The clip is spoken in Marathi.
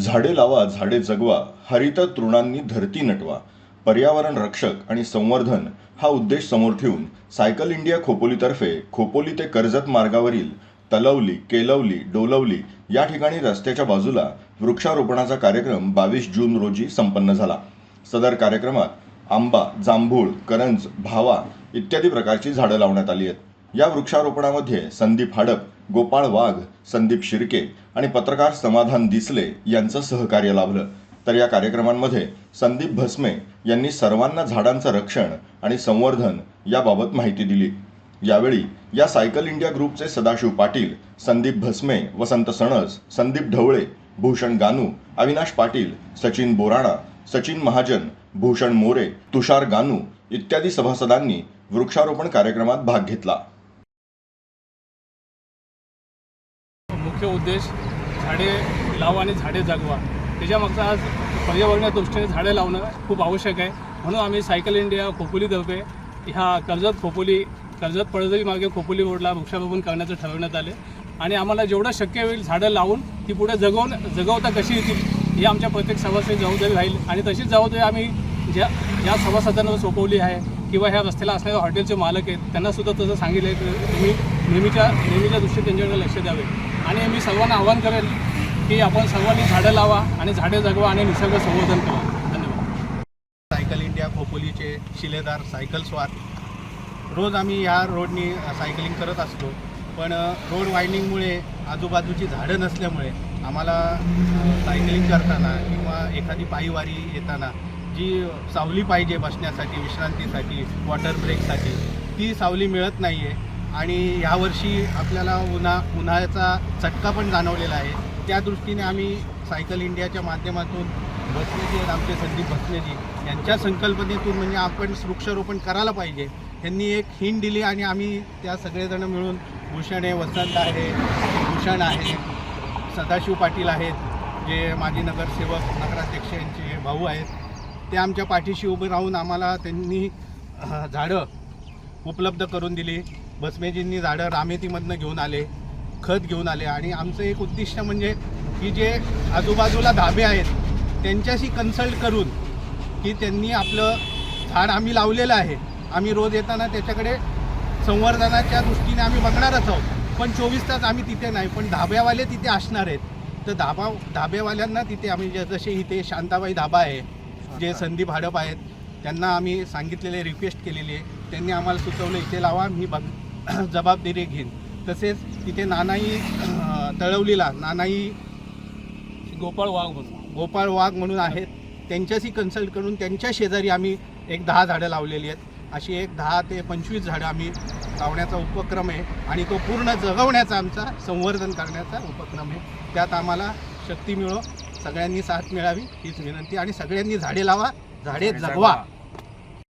झाडे लावा झाडे जगवा हरित तृणांनी धरती नटवा पर्यावरण रक्षक आणि संवर्धन हा उद्देश समोर ठेवून सायकल इंडिया खोपोलीतर्फे खोपोली ते कर्जत मार्गावरील तलवली केलवली डोलवली या ठिकाणी रस्त्याच्या बाजूला वृक्षारोपणाचा कार्यक्रम बावीस जून रोजी संपन्न झाला. सदर कार्यक्रमात आंबा जांभूळ करंज भावा इत्यादी प्रकारची झाडं लावण्यात आली आहेत. या वृक्षारोपणामध्ये संदीप हाडप गोपाळ वाघ संदीप शिर्के आणि पत्रकार समाधान दिसले यांचं सहकार्य लाभलं. तर या कार्यक्रमांमध्ये संदीप भस्मे यांनी सर्वांना झाडांचं रक्षण आणि संवर्धन याबाबत माहिती दिली. यावेळी या सायकल इंडिया ग्रुपचे सदाशिव पाटील संदीप भस्मे वसंत सणस संदीप ढवळे भूषण गानू अविनाश पाटील सचिन बोराणा सचिन महाजन भूषण मोरे तुषार गानू इत्यादी सभासदांनी वृक्षारोपण कार्यक्रमात भाग घेतला. मुख्य उद्देश झाडे लावा आणि झाडे जगवा. त्याच्यामागचा आज पर्यावरणाच्या दृष्टीने झाडे लावणं खूप आवश्यक आहे. म्हणून आम्ही सायकल इंडिया खोपोलीतर्फे ह्या कर्जत खोपोली कर्जत पडदरी मार्गे खोपोली रोडला वृक्षारोपण करण्याचं ठरवण्यात आले. आणि आम्हाला जेवढं शक्य होईल झाडं लावून ती पुढे जगवून जगवता कशी येतील ही आमच्या प्रत्येक सभासद जबाबदारी राहील. आणि तशीच जबाबदारी आम्ही ज्या ज्या सभासदांना सोपवली आहे किंवा ह्या रस्त्याला असणाऱ्या हॉटेलचे मालक आहेत त्यांनासुद्धा तसं सांगितलं आहे की तुम्ही नेहमीच्या नेहमीच्या दृष्टीने त्यांच्याकडे लक्ष द्यावे. आणि मी सर्वांना आवाहन करेन की आपण सर्वांनी झाडं लावा आणि झाडे जगवा आणि निसर्ग संवर्धन करा. धन्यवाद. सायकल इंडिया खोपोलीचे शिलेदार सायकल स्वार. रोज आम्ही या रोडनी सायकलिंग करत असतो पण रोड वायंडिंगमुळे आजूबाजूची झाडं नसल्यामुळे आम्हाला सायकलिंग करताना किंवा एखादी पायीवारी येताना जी सावली पाहिजे बसण्यासाठी विश्रांतीसाठी वॉटर ब्रेकसाठी ती सावली मिळत नाही आहे आणि यावर्षी आपल्याला उन्हा उन्हाळ्याचा चटका पण जाणवलेला आहे. त्या दृष्टीने आम्ही सायकल इंडियाच्या माध्यमातून भसनेजी आहेत आमचे संदीप भसनेजी यांच्या संकल्पनेतून म्हणजे आपण वृक्षारोपण करायला पाहिजे. त्यांनी एक हिंट दिली आणि आम्ही त्या सगळेजण मिळून भूषण आहे वसंत आहे भूषण आहे सदाशिव पाटील आहेत जे माजी नगरसेवक नगराध्यक्ष यांचे भाऊ आहेत ते आमच्या पाठीशी उभे राहून आम्हाला त्यांनी झाडं उपलब्ध करून दिली. बसमेजींनी झाडं रामेतीमधनं घेऊन आले खत घेऊन आले. आणि आमचं एक उद्दिष्ट म्हणजे की जे आजूबाजूला धाबे आहेत त्यांच्याशी कन्सल्ट करून की त्यांनी आपलं झाड आम्ही लावलेलं आहे. आम्ही रोज येताना त्याच्याकडे संवर्धनाच्या दृष्टीने आम्ही बघणारच आहोत. पण चोवीस तास आम्ही तिथे नाही पण धाब्यावाले तिथे असणार आहेत. तर धाबा धाब्यावाल्यांना तिथे आम्ही ज- जसे इथे शांताबाई धाबा आहे जे संदीप हाडप आहेत त्यांना आम्ही सांगितलेले रिक्वेस्ट केलेली आहे. त्यांनी आम्हाला सुचवलं इथे लावा मी बघ जबाबदारी घेईन. तसेच तिथे नानाई तळवलीला नानाई गोपाळ वाघ म्हणून गोपाळ वाघ म्हणून आहेत. त्यांच्याशी कन्सल्ट करून त्यांच्या शेजारी आम्ही एक दहा झाडं लावलेली आहेत. अशी एक दहा ते पंचवीस झाडं आम्ही लावण्याचा उपक्रम आहे आणि तो पूर्ण जगवण्याचा आमचा संवर्धन करण्याचा उपक्रम आहे. त्यात आम्हाला शक्ती मिळो. सगळ्यांनी साथ मिळावी हीच विनंती. आणि सगळ्यांनी झाडे लावा झाडे जगवा.